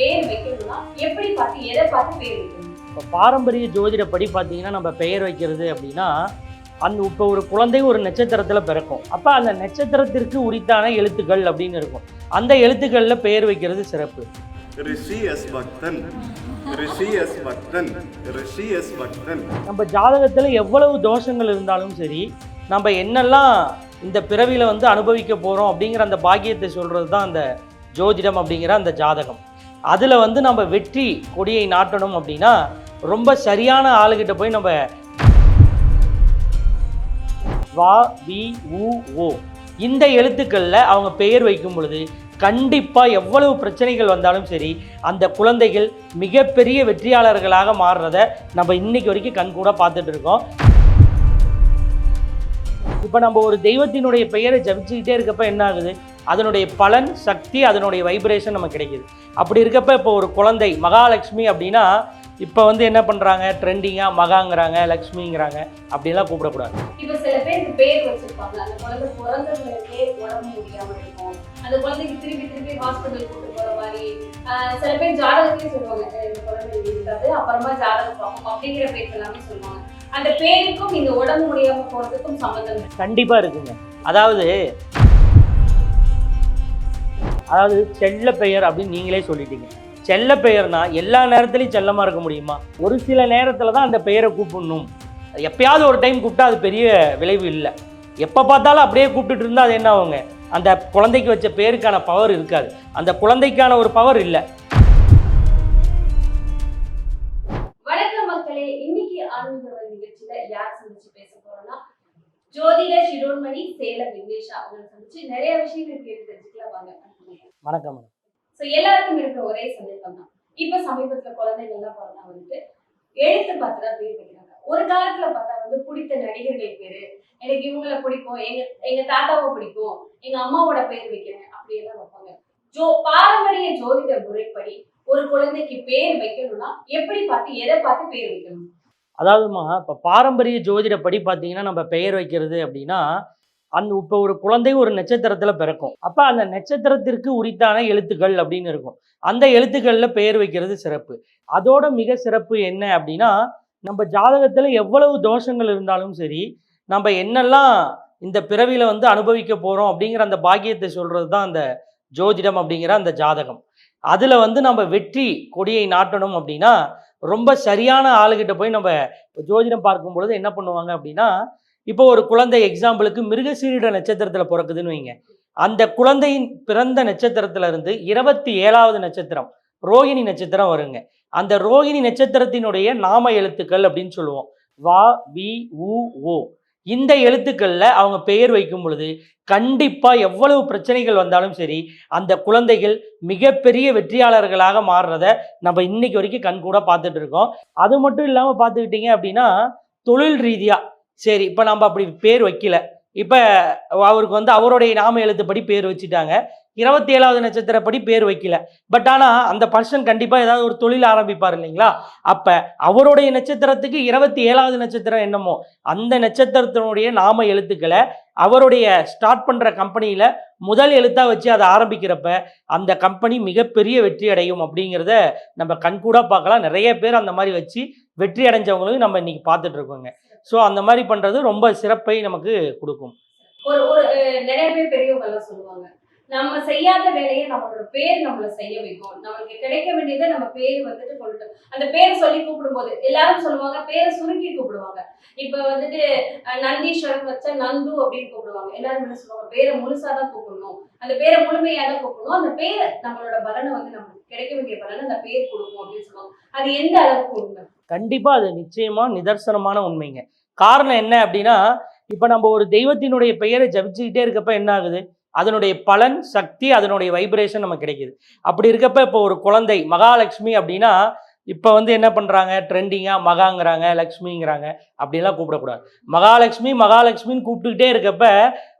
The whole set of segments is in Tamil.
பேர் வைக்கணும்னா எப்படி பார்த்து எதை பார்த்து பேர் வைக்கணும்? இப்போ பாரம்பரிய ஜோதிடப்படி பார்த்தீங்கன்னா நம்ம பெயர் வைக்கிறது அப்படின்னா அந்த இப்போ ஒரு குழந்தை ஒரு நட்சத்திரத்தில் பிறக்கும். அப்போ அந்த நட்சத்திரத்திற்கு உரித்தான எழுத்துக்கள் அப்படின்னு இருக்கும். அந்த எழுத்துக்களில் பெயர் வைக்கிறது சிறப்பு. ரிஷி எஸ் பக்தன். ரிஷி எஸ் பக்தன். ரிஷி எஸ் பக்தன். நம்ம ஜாதகத்தில் எவ்வளவு தோஷங்கள் இருந்தாலும் சரி நம்ம என்னெல்லாம் இந்த பிறவியில் வந்து அனுபவிக்க போகிறோம் அப்படிங்கிற அந்த பாக்கியத்தை சொல்கிறது தான் அந்த ஜோதிடம் அப்படிங்கிற அந்த ஜாதகம். அதில் வந்து நம்ம வெற்றி கொடியை நாட்டணும் அப்படின்னா ரொம்ப சரியான ஆளுகிட்ட போய் நம்ம வா வி உ ஓ. இந்த எழுத்துக்களில் அவங்க பெயர் வைக்கும் பொழுது கண்டிப்பாக எவ்வளவு பிரச்சனைகள் வந்தாலும் சரி அந்த குழந்தைகள் மிகப்பெரிய வெற்றியாளர்களாக மாறுறத நம்ம இன்னைக்கு வரைக்கும் கண்கூட பார்த்துட்டு இருக்கோம். இப்போ நம்ம ஒரு தெய்வத்தினுடைய பெயரை ஜபிச்சுக்கிட்டே இருக்கப்ப என்ன ஆகுது? அதனுடைய பலன் சக்தி அதனுடைய வைப்ரேஷன் நமக்கு கிடைக்குது. அப்படி இருக்கப்ப இப்போ ஒரு குழந்தை மகாலட்சுமி அப்படின்னா இப்போ வந்து என்ன பண்ணுறாங்க ட்ரெண்டிங்காக மகாங்கிறாங்க லக்ஷ்மிங்கிறாங்க. அப்படிலாம் கூப்பிடக்கூடாது. இப்ப சில பேருக்கு பேர் வச்சிருப்பாங்க அந்த குழந்தை பிறந்தவங்களுக்கே உடம்பு முடியாம இருக்கும். அந்த குழந்தைக்கு திருப்பி திருப்பி ஹாஸ்பிட்டல் கூட்டு போற மாதிரி சில பேர் ஜாதகத்திலே சொல்லுவாங்க "அஹ் இந்த குழந்தை இருக்காது அப்புறமா ஜாதகம் பார்ப்போம் அப்படிங்கிற பேர் எல்லாமே சொல்லுவாங்க. அந்த பேருக்கும் இந்த உடம்பு முடியாம போறதுக்கும் சம்மந்தம். கண்டிப்பாக இருக்குங்க. அதாவது அதாவது செல்ல பெயர் அப்படின்னு நீங்களே சொல்லிட்டீங்க. செல்ல பெயர்னா எல்லா நேரத்துலையும் செல்லமாக இருக்க முடியுமா? ஒரு சில நேரத்தில் தான் அந்த பெயரை கூப்பிடணும். எப்பயாவது ஒரு டைம் கூப்பிட்டா அது பெரிய விளைவு இல்லை. எப்போ பார்த்தாலும் அப்படியே கூப்பிட்டுட்டு இருந்தால் அது என்ன ஆகுங்க? அந்த குழந்தைக்கு வச்ச பேருக்கான பவர் இருக்காது. அந்த குழந்தைக்கான ஒரு பவர் இல்லை. வணக்கம் மக்களே. இன்னைக்கு ஆனந்தவர் நிகழ்ச்சியில யார் சந்திச்சு பேச போறோம்னா ஜோதிட சிரோன்மணி சேலம் விக்னேஷா அவங்களை சந்திச்சு நிறைய விஷயங்கள் கேட்டு வணக்கம் மேடம். ஸோ எல்லாருக்கும் இருக்கிற ஒரே சந்தேகம் தான். இப்ப சமீபத்துல குழந்தைகள்லாம் பிறந்தா வந்துட்டு எழுத்து பார்த்து தான் பேர் வைக்கிறாங்க. ஒரு காலத்துல பார்த்தா வந்து பிடித்த நடிகர்கள் பேரு எனக்கு இவங்கள பிடிக்கும் எங்க எங்க தாத்தாவை பிடிக்கும் எங்க அம்மாவோட பேர் வைக்கிறேன் அப்படியெல்லாம் வைப்பாங்க. ஜோ பாரம்பரிய ஜோதிட முறைப்படி ஒரு குழந்தைக்கு பேர் வைக்கணும்னா எப்படி பார்த்து எதை பார்த்து பேர் வைக்கணும்? அதாவதுமா இப்போ பாரம்பரிய ஜோதிடப்படி பார்த்தீங்கன்னா நம்ம பெயர் வைக்கிறது அப்படின்னா அந்த இப்போ ஒரு குழந்தை ஒரு நட்சத்திரத்தில் பிறக்கும். அப்போ அந்த நட்சத்திரத்திற்கு உரித்தான எழுத்துக்கள் அப்படின்னு இருக்கும். அந்த எழுத்துக்களில் பெயர் வைக்கிறது சிறப்பு. அதோட மிக சிறப்பு என்ன அப்படின்னா நம்ம ஜாதகத்தில் எவ்வளவு தோஷங்கள் இருந்தாலும் சரி நம்ம என்னெல்லாம் இந்த பிறவியில் வந்து அனுபவிக்க போகிறோம் அப்படிங்கிற அந்த பாக்கியத்தை சொல்கிறது தான் அந்த ஜோதிடம் அப்படிங்கிற அந்த ஜாதகம். அதில் வந்து நம்ம வெற்றி கொடியை நாட்டணும் அப்படின்னா ரொம்ப சரியான ஆளுகிட்ட போய் நம்ம ஜோதிடம் பார்க்கும் பொழுது என்ன பண்ணுவாங்க அப்படின்னா இப்போ ஒரு குழந்தை எக்ஸாம்பிளுக்கு மிருகசீரிட நட்சத்திரத்தில் பிறக்குதுன்னு வைங்க. அந்த குழந்தையின் பிறந்த நட்சத்திரத்திலிருந்து இருபத்தி ஏழாவது நட்சத்திரம் ரோகிணி நட்சத்திரம் வருங்க. அந்த ரோகிணி நட்சத்திரத்தினுடைய நாம எழுத்துக்கள் அப்படின்னு சொல்லுவோம். வா வி உ ஓ. இந்த எழுத்துக்களில் அவங்க பெயர் வைக்கும் பொழுது கண்டிப்பாக எவ்வளவு பிரச்சனைகள் வந்தாலும் சரி அந்த குழந்தைகள் மிகப்பெரிய வெற்றியாளர்களாக மாறுறத நம்ம இன்னைக்கு வரைக்கும் கண்கூட பார்த்துட்டு இருக்கோம். அது மட்டும் இல்லாமல் பார்த்துக்கிட்டீங்க அப்படின்னா தொழில் ரீதியாக சரி இப்போ நம்ம அப்படி பேர் வைக்கல. இப்போ அவருக்கு வந்து அவருடைய நாம எழுத்துப்படி பேர் வச்சுட்டாங்க. இருபத்தி ஏழாவது நட்சத்திரப்படி பேர் வைக்கல. பட் ஆனால் அந்த பர்சன் கண்டிப்பாக ஏதாவது ஒரு தொழில் ஆரம்பிப்பார் இல்லைங்களா? அப்போ அவருடைய நட்சத்திரத்துக்கு இருபத்தி ஏழாவது நட்சத்திரம் என்னமோ அந்த நட்சத்திரத்தினுடைய நாம எழுத்துக்களை அவருடைய ஸ்டார்ட் பண்ணுற கம்பெனியில் முதல் எழுத்தாக வச்சு அதை ஆரம்பிக்கிறப்ப அந்த கம்பெனி மிகப்பெரிய வெற்றி அடையும் அப்படிங்கிறத நம்ம கண்கூடாக பார்க்கலாம். நிறைய பேர் அந்த மாதிரி வச்சு வெற்றி அடைஞ்சவங்களும் நம்ம இன்னைக்கு பார்த்துட்டு இருக்கோங்க. ஸோ அந்த மாதிரி பண்ணுறது ரொம்ப சிறப்பை நமக்கு கொடுக்கும். ஒரு ஒரு நிறைய பேர் பெரியவங்க சொல்லுவாங்க. நம்ம செய்யாத வேலையை நம்மளோட பேர் நம்மள செய்ய வைக்கும். நம்மளுக்கு கிடைக்க வேண்டியதை நம்ம பேர் வந்துட்டு கொண்டுட்டு அந்த பேரை சொல்லி கூப்பிடும்போது எல்லாரும் சொல்லுவாங்க பேரை சுருக்கி கூப்பிடுவாங்க. இப்ப வந்துட்டு நந்தீஸ்வரன் வச்சா நந்து அப்படின்னு கூப்பிடுவாங்க. எல்லாரும் என்ன சொல்லுவாங்க? பேரை முழுசா தான் கூப்பிடணும். அந்த பேரை முழுமையா தான் கூப்பிடணும். அந்த பேரை நம்மளோட பலனை வந்து நம்மளுக்கு கிடைக்க வேண்டிய பலனை அந்த பேர் கொடுக்கும் அப்படின்னு சொல்லுவாங்க. அது எந்த அளவுக்கு உண்மை? கண்டிப்பாக அது நிச்சயமா நிதர்சனமான உண்மைங்க. காரணம் என்ன அப்படின்னா இப்போ நம்ம ஒரு தெய்வத்தினுடைய பெயரை ஜபிச்சுக்கிட்டே இருக்கப்ப என்ன ஆகுது? அதனுடைய பலன் சக்தி அதனுடைய வைப்ரேஷன் நமக்கு கிடைக்குது. அப்படி இருக்கப்ப இப்போ ஒரு குழந்தை மகாலட்சுமி அப்படின்னா இப்போ வந்து என்ன பண்ணுறாங்க ட்ரெண்டிங்காக மகாங்கிறாங்க லக்ஷ்மிங்கிறாங்க. அப்படிலாம் கூப்பிடக்கூடாது. மகாலட்சுமி மகாலட்சுமின்னு கூப்பிட்டுக்கிட்டே இருக்கப்ப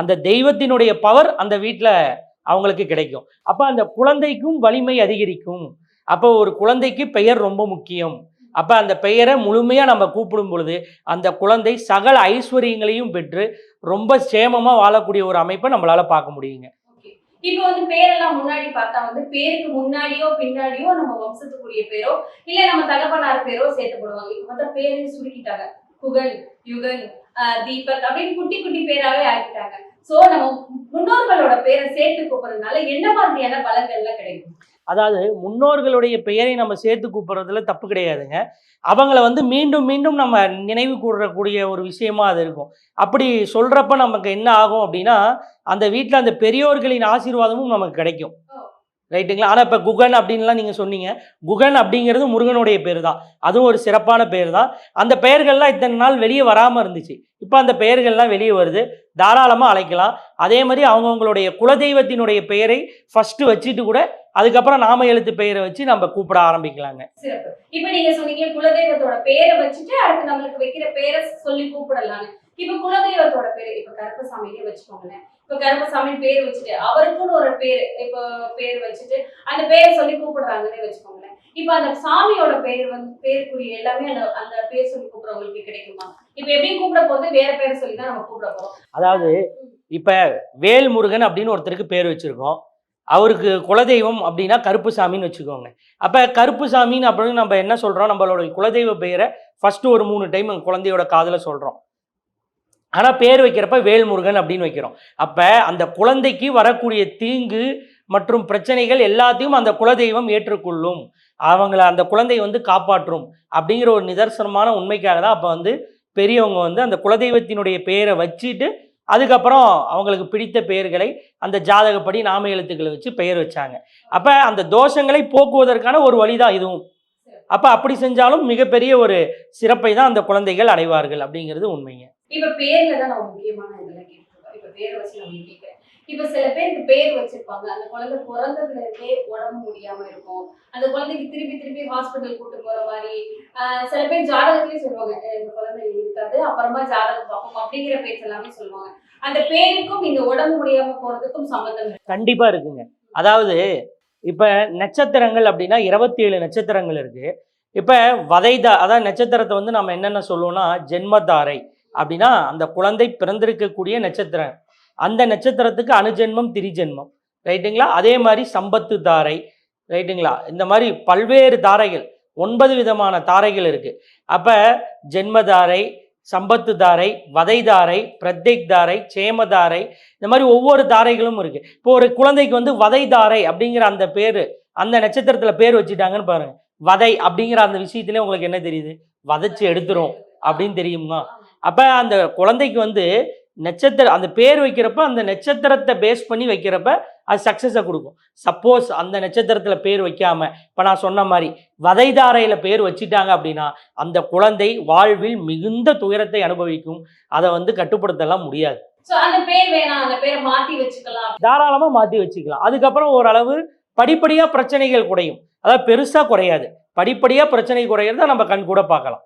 அந்த தெய்வத்தினுடைய பவர் அந்த வீட்டில் அவங்களுக்கு கிடைக்கும். அப்போ அந்த குழந்தைக்கும் வலிமை அதிகரிக்கும். அப்போ ஒரு குழந்தைக்கு பெயர் ரொம்ப முக்கியம். அப்போ அந்த பெயரை முழுமையாக நம்ம கூப்பிடும் பொழுது அந்த குழந்தை சகல ஐஸ்வர்யங்களையும் பெற்று ரொம்ப சேமமாக வாழக்கூடிய ஒரு அமைப்பை நம்மளால் பார்க்க முடியுங்க. இப்போ வந்து பேரெல்லாம் முன்னாடி பார்த்தா வந்து பேருக்கு முன்னாடியோ பின்னாடியோ நம்ம வம்சத்துக்குரிய பேரோ இல்ல நம்ம தகப்பனார் பேரோ சேர்த்து போடுவாங்க. இப்போ பார்த்தா பேரையும் சுருக்கிட்டாங்க. புகழ் யுகன் தீபக் அப்படின்னு குட்டி குட்டி பேராவே ஆக்கிட்டாங்க. சோ நம்ம முன்னோர்களோட பேரை சேர்த்து கூப்பிடுறதுனால என்ன மாதிரியான பலன்கள்லாம் கிடைக்கும்? அதாவது முன்னோர்களுடைய பெயரை நம்ம சேர்த்து கூப்பிட்றதுல தப்பு கிடையாதுங்க. அவங்கள வந்து மீண்டும் மீண்டும் நம்ம நினைவு கூடக்கூடிய ஒரு விஷயமா அது இருக்கும். அப்படி சொல்றப்ப நமக்கு என்ன ஆகும் அப்படின்னா அந்த வீட்டில் அந்த பெரியோர்களின் ஆசீர்வாதமும் நமக்கு கிடைக்கும். ரைட்டுங்களா? ஆனால் இப்போ குகன் அப்படின்லாம் நீங்கள் சொன்னீங்க. குகன் அப்படிங்கிறது முருகனுடைய பேர் தான் அதுவும் ஒரு சிறப்பான பேர் தான் அந்த பெயர்கள்லாம் இத்தனை நாள் வெளியே வராமல் இருந்துச்சு. இப்போ அந்த பெயர்கள்லாம் வெளியே வருது. தாராளமாக அழைக்கலாம். அதே மாதிரி அவங்கவுங்களுடைய குலதெய்வத்தினுடைய பெயரை ஃபஸ்ட்டு வச்சுட்டு கூட அதுக்கப்புறம் நாம எழுத்து பெயரை வச்சு நம்ம கூப்பிட ஆரம்பிக்கலாங்க. இப்போ நீங்க சொன்னீங்க குலதெய்வத்தோட பேரை வச்சுட்டு அடுத்து நம்மளுக்கு வைக்கிற பேரை சொல்லி கூப்பிடலாங்க. இப்ப குலதெய்வத்தோட பேரு இப்ப கருப்பசாமியே வச்சுக்கோங்களேன். இப்ப கருப்பசாமி பேர் வச்சுட்டு அவருக்குன்னு ஒரு பேரு இப்போ பேர் வச்சுட்டு அந்த பேரை சொல்லி கூப்பிடுறாங்கன்னே வச்சுக்கோங்களேன். இப்ப அந்த சாமியோட பேர் வந்து பேருக்குரிய எல்லாமே அந்த அந்த பேர் சொல்லி கூப்பிடுறவங்களுக்கு கிடைக்குமா? இப்ப எப்படியும் கூப்பிட போது வேற பேரை சொல்லி தான் நம்ம கூப்பிட போறோம். அதாவது இப்போ வேல்முருகன் அப்படின்னு ஒருத்தருக்கு பேர் வச்சுருக்கோம். அவருக்கு குலதெய்வம் அப்படின்னா கருப்புசாமின்னு வச்சுக்கோங்க. அப்போ கருப்புசாமின்னு அப்படின்னு நம்ம என்ன சொல்கிறோம் நம்மளோட குலதெய்வ பெயரை ஃபஸ்ட்டு ஒரு மூணு டைம் குழந்தையோட காதில் சொல்கிறோம் ஆனால் பேர் வைக்கிறப்ப வேல்முருகன் அப்படின்னு வைக்கிறோம். அப்போ அந்த குழந்தைக்கு வரக்கூடிய தீங்கு மற்றும் பிரச்சனைகள் எல்லாத்தையும் அந்த குலதெய்வம் ஏற்றுக்கொள்ளும். அவங்கள அந்த குழந்தை வந்து காப்பாற்றும் அப்படிங்கிற ஒரு நிதர்சனமான உண்மைக்காக தான் அப்போ வந்து பெரியவங்க வந்து அந்த குலதெய்வத்தினுடைய பெயரை வச்சுட்டு அதுக்கப்புறம் அவங்களுக்கு பிடித்த பெயர்களை அந்த ஜாதகப்படி நாம எழுத்துக்களை வச்சு பெயர் வச்சாங்க. அப்போ அந்த தோஷங்களை போக்குவதற்கான ஒரு வழிதான் இதுவும். அப்போ அப்படி செஞ்சாலும் மிகப்பெரிய ஒரு சிறப்பை தான் அந்த குழந்தைகள் அடைவார்கள் அப்படிங்கிறது உண்மைங்க. இப்ப பேர்ல தான் நம்ம முக்கியமான இதெல்லாம் கேட்டுருக்கோம் இப்ப பேரை வச்சு நம்ம கேட்கிறேன் இப்ப சில பேருக்கு பேர் வச்சிருப்பாங்க. அந்த குழந்தை பிறந்ததுல இருந்தே உடம்பு முடியாம இருக்கும். அந்த குழந்தைக்கு திருப்பி திருப்பி ஹாஸ்பிட்டல் கூட்டு போற மாதிரி சில பேர் ஜாதகத்திலேயே சொல்லுவாங்க இந்த குழந்தை இருக்காது அப்புறமா ஜாதகம் பார்ப்போம் அப்படிங்கிற பேச்சு எல்லாமே சொல்லுவாங்க. அந்த பேருக்கும் இந்த உடம்பு முடியாம போறதுக்கும் சம்பந்தம் கண்டிப்பா இருக்குங்க. அதாவது இப்ப நட்சத்திரங்கள் அப்படின்னா இருபத்தி ஏழு நட்சத்திரங்கள் இருக்கு. இப்ப வதைதா அதாவது நட்சத்திரத்தை வந்து நம்ம என்னென்ன சொல்லுவோம்னா ஜென்மதாரை. அப்படின்னா அந்த குழந்தை பிறந்திருக்கக்கூடிய நட்சத்திரம். அந்த நட்சத்திரத்துக்கு அணுஜென்மம் திரிஜென்மம். ரைட்டுங்களா? அதே மாதிரி சம்பத்து தாரை ரைட்டுங்களா? இந்த மாதிரி பல்வேறு தாரைகள் ஒன்பது விதமான தாரைகள் இருக்குது அப்போ ஜென்மதாரை சம்பத்து தாரை வதை தாரை பிரத்யக் தாரை சேமதாரை இந்த மாதிரி ஒவ்வொரு தாரைகளும் இருக்கு. இப்போ ஒரு குழந்தைக்கு வந்து வதை தாரை அப்படிங்கிற அந்த பேர் அந்த நட்சத்திரத்துல பேர் வச்சுட்டாங்கன்னு பாருங்க. வதை அப்படிங்கிற அந்த விஷயத்திலே உங்களுக்கு என்ன தெரியுது? வதைச்சு எடுத்துரும் அப்படின்னு தெரியுமா? அப்ப அந்த குழந்தைக்கு வந்து நட்சத்திரம் அந்த பேர் வைக்கிறப்ப அந்த நட்சத்திரத்தை பேஸ் பண்ணி வைக்கிறப்ப அது சக்ஸஸை கொடுக்கும். சப்போஸ் அந்த நட்சத்திரத்தில் பேர் வைக்காம இப்போ நான் சொன்ன மாதிரி வதைதாரையில் பேர் வச்சிட்டாங்க அப்படின்னா அந்த குழந்தை வாழ்வில் மிகுந்த துயரத்தை அனுபவிக்கும். அதை வந்து கட்டுப்படுத்தலாம் முடியாது. சோ அந்த பேர் வேணாம் அந்த பேரை மாத்தி வச்சுக்கலாம். தாராளமாக மாற்றி வச்சுக்கலாம். அதுக்கப்புறம் ஓரளவு படிப்படியாக பிரச்சனைகள் குறையும். அதாவது பெருசாக குறையாது. படிப்படியாக பிரச்சனை குறையிறத நம்ம கண் கூட பார்க்கலாம்.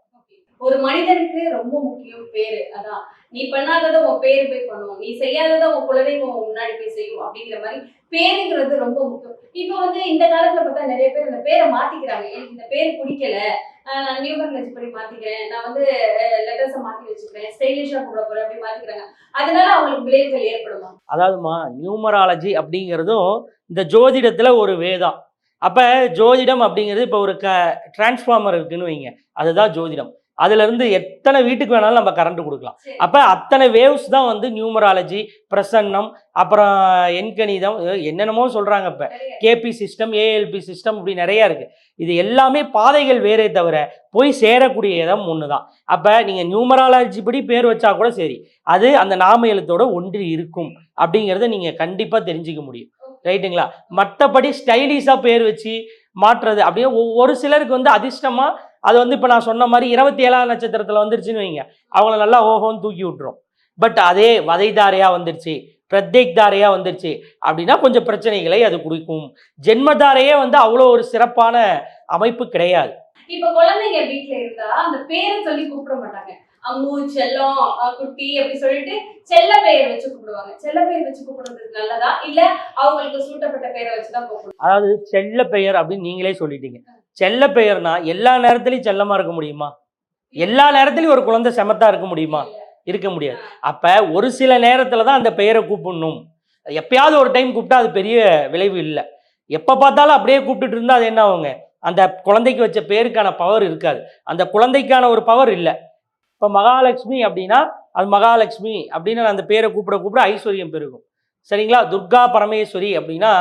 ஒரு மனிதனுக்கு ரொம்ப முக்கியம் பேரு. அதான் நீ பண்ணாததை உன் பேரு போய் பண்ணுவோம் நீ செய்யாததை உன் குலதெய்வம் உன் முன்னாடி போய் செய்யும் அப்படிங்கிற மாதிரி பேருங்கிறது ரொம்ப முக்கியம். இப்போ வந்து இந்த காலத்துல பார்த்தா நிறைய பேர் இந்த பேரை மாத்திக்கிறாங்க. எனக்கு இந்த பேர் பிடிக்கல. நான் நியூமர் படி மாத்திக்கிறேன். நான் வந்து லெட்டர்ஸை மாத்தி வச்சுக்கிறேன். ஸ்டைலிஷா கூட போறேன் அப்படி மாத்திக்கிறாங்க. அதனால அவங்களுக்கு விளைவுகள் ஏற்படுமா அதாவதுமா நியூமராலஜி அப்படிங்கிறதும் இந்த ஜோதிடத்துல ஒரு வேதம் அப்போ ஜோதிடம் அப்படிங்கிறது இப்போ ஒரு க டிரான்ஸ்ஃபார்மர் இருக்குன்னு வைங்க. அதுதான் ஜோதிடம். அதுலேருந்து எத்தனை வீட்டுக்கு வேணாலும் நம்ம கரண்ட் கொடுக்கலாம். அப்போ அத்தனை வேவ்ஸ் தான் வந்து நியூமராலஜி பிரசன்னம் அப்புறம் எண்கணிதம் என்னென்னமோ சொல்கிறாங்க இப்போ. கேபி சிஸ்டம் ஏஎல்பி சிஸ்டம் இப்படி நிறையா இருக்குது இது எல்லாமே பாதைகள் வேறே தவிர போய் சேரக்கூடிய இடம் ஒன்று தான் அப்போ நீங்கள் நியூமராலஜி படி பேர் வச்சா கூட சரி. அது அந்த நாம எழுத்தோட ஒன்று இருக்கும் அப்படிங்கிறத நீங்கள் கண்டிப்பாக தெரிஞ்சுக்க முடியும். ரைட்டுங்களா? மற்றபடி ஸ்டைலிஷாக பேர் வச்சு மாற்றுறது அப்படியே ஒரு சிலருக்கு வந்து அதிர்ஷ்டமாக அது வந்து இப்போ நான் சொன்ன மாதிரி இருபத்தி ஏழாம் நட்சத்திரத்தில் வந்துருச்சுன்னு வைங்க. அவங்கள நல்லா ஓஹோன்னு தூக்கி விட்டுரும். பட் அதே வதைதாரையாக வந்துருச்சு பிரத்யேக் தாரையாக வந்துருச்சு அப்படின்னா கொஞ்சம் பிரச்சனைகளை அது கொடுக்கும் ஜென்மதாரையே வந்து அவ்வளோ ஒரு சிறப்பான அமைப்பு கிடையாது. இப்ப குழந்தைங்க வீட்ல இருந்தா அந்த பேரை சொல்லி கூப்பிட மாட்டாங்க. அம்மு செல்லம் குட்டி அப்படி சொல்லிட்டு செல்ல பெயர் வச்சு கூப்பிடுவாங்க. செல்ல பெயர் வச்சு கூப்பிடுறது நல்லதா? இல்ல அவங்களுக்கு சூட்டப்பட்ட பெயரை வச்சுதான் கூப்பிடணும்? அதாவது செல்ல பெயர் அப்படின்னு நீங்களே சொல்லிட்டீங்க. செல்ல பெயர்னா எல்லா நேரத்துலையும் செல்லமாக இருக்க முடியுமா? எல்லா நேரத்துலையும் ஒரு குழந்தை செமத்தா இருக்க முடியுமா? இருக்க முடியாது. அப்போ ஒரு சில நேரத்தில் தான் அந்த பெயரை கூப்பிடணும். எப்பயாவது ஒரு டைம் கூப்பிட்டா அது பெரிய விளைவு இல்லை. எப்போ பார்த்தாலும் அப்படியே கூப்பிட்டுட்டு இருந்தால் அது என்ன ஆகுங்க? அந்த குழந்தைக்கு வச்ச பேருக்கான பவர் இருக்காது. அந்த குழந்தைக்கான ஒரு பவர் இல்லை. இப்போ மகாலட்சுமி அப்படின்னா அது மகாலட்சுமி அப்படின்னு அந்த பேரை கூப்பிட கூப்பிட ஐஸ்வர்யம் பெருகும். சரிங்களா? துர்கா பரமேஸ்வரி அப்படின்னா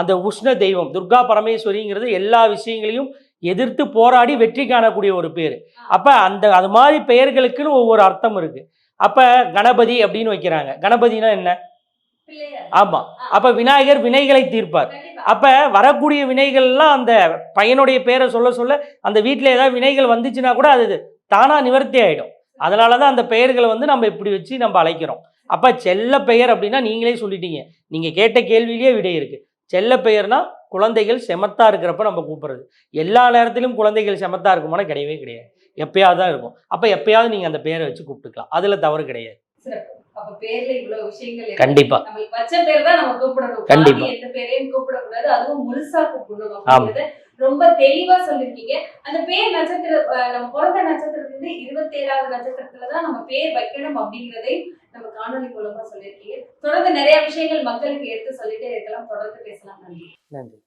அந்த உஷ்ண தெய்வம் துர்கா பரமேஸ்வரிங்கிறது எல்லா விஷயங்களையும் எதிர்த்து போராடி வெற்றி காணக்கூடிய ஒரு பேர். அப்போ அந்த அது மாதிரி பெயர்களுக்குன்னு ஒவ்வொரு அர்த்தம் இருக்கு. அப்போ கணபதி அப்படின்னு வைக்கிறாங்க. கணபதினா என்ன? ஆமாம் அப்போ விநாயகர் வினைகளை தீர்ப்பார். அப்போ வரக்கூடிய வினைகள்லாம் அந்த பையனுடைய பேரை சொல்ல சொல்ல அந்த வீட்டில் ஏதாவது வினைகள் வந்துச்சுன்னா கூட அது தானாக நிவர்த்தி ஆகிடும் அதனால தான் அந்த பெயர்களை வந்து நம்ம இப்படி வச்சு நம்ம அழைக்கிறோம். அப்போ செல்ல பெயர் அப்படின்னா நீங்களே சொல்லிட்டீங்க. நீங்கள் கேட்ட கேள்வியிலேயே விடை இருக்குது செல்ல பெயர்னா குழந்தைகள் செமத்தா இருக்கிறப்ப நம்ம கூப்பிடுறது. எல்லா நேரத்திலும் குழந்தைகள் செமத்தா இருக்குமானா கிடையவே கிடையாது. எப்பயாவது தான் இருக்கும். அப்போ எப்பயாவது நீங்கள் அந்த பெயரை வச்சு கூப்பிட்டுக்கலாம். அதில் தவறு கிடையாது. பேர் கண்டிப்பா. கூப்பிடணும் ஆமா. ரொம்ப தெளிவா சொல்லிருக்கீங்க அந்த பேர் நட்சத்திர நம்ம பிறந்த நட்சத்திரத்துல இருபத்தி ஏழாவது நட்சத்திரத்துல தான் நம்ம பேர் வைக்கணும் அப்படிங்கறதை நம்ம காணொலி மூலமா சொல்லியிருக்கீங்க. தொடர்ந்து நிறைய விஷயங்கள் மக்களுக்கு எடுத்து சொல்லிட்டே இருக்கலாம். தொடர்ந்து பேசலாம். நன்றி. நன்றி.